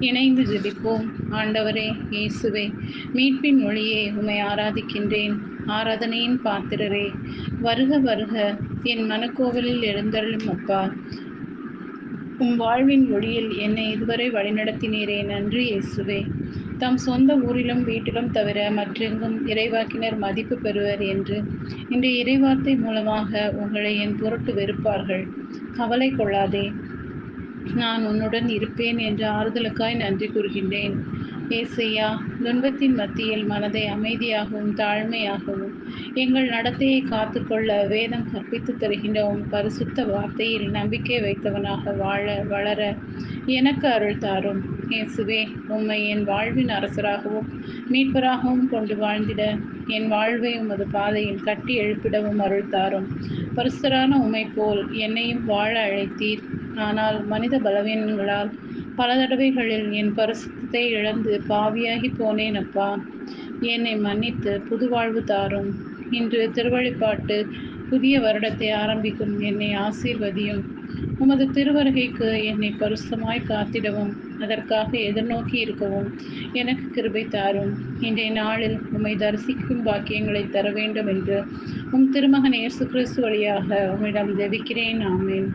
இணைந்து ஜெபிப்போம். ஆண்டவரே இயேசுவே மீட்பின் மொழியே உம்மை ஆராதிக்கின்றேன். ஆராதனையின் பாத்திரரே வருக வருக என் மனக்கோவிலில் எழுந்தருளும் அப்பா. உம் வாழ்வின் ஒளியில் என்னை இதுவரை வழிநடத்தினீரே நன்றி இயேசுவே. தம் சொந்த ஊரிலும் வீட்டிலும் தவிர மற்றெங்கும் இறைவாக்கினர் மதிப்பு பெறுவர் என்று. இன்று இறைவார்த்தை மூலமாக உங்களை என் பொருட்டு வெறுப்பார்கள். கவலை கொள்ளாதே. நான் உன்னுடன் இருப்பேன் என்ற ஆறுதலுக்காய் நன்றி கூறுகின்றேன். ஏசையா துன்பத்தின் மத்தியில் மனதை அமைதியாகவும் தாழ்மையாகவும் எங்கள் நடத்தையை காத்துக்கொள்ள வேதம் கற்பித்து தருகின்ற உன் பரிசுத்த வார்த்தையில் நம்பிக்கை வைத்தவனாக வாழ வளர எனக்கு அருள் தாரும். இயேசுவே உம்மை என் வாழ்வின் அரசராகவும் மீட்பராகவும் கொண்டு வாழ்ந்திட என் வாழ்வை உமது பாதையில் கட்டி எழுப்பிடவும் அருள் தாரும். பரிசுத்தரான உமை போல் என்னையும் வாழ அழைத்தீர். ஆனால் மனித பலவீனங்களால் பல தடவைகளில் என் பரிசுத்தை இழந்து பாவியாகி போனேன் அப்பா என்னை மன்னித்து புது வாழ்வு தாரும். இன்று திருவழிப்பாட்டு புதிய வருடத்தை ஆரம்பிக்கும் என்னை ஆசீர்வதியும். உமது திருவருகைக்கு என்னை பரிசுத்தமாய் காத்திடவும் அதற்காக எதிர்நோக்கி இருக்கவும் எனக்கு கிருபை தாரும். இன்றைய நாளில் உம்மை தரிசிக்கும் பாக்கியங்களை தர வேண்டும் என்று உம் திருமகன் இயேசு கிறிஸ்து வழியாக உம்மிடம் ஜெபிக்கிறேன். ஆமேன்.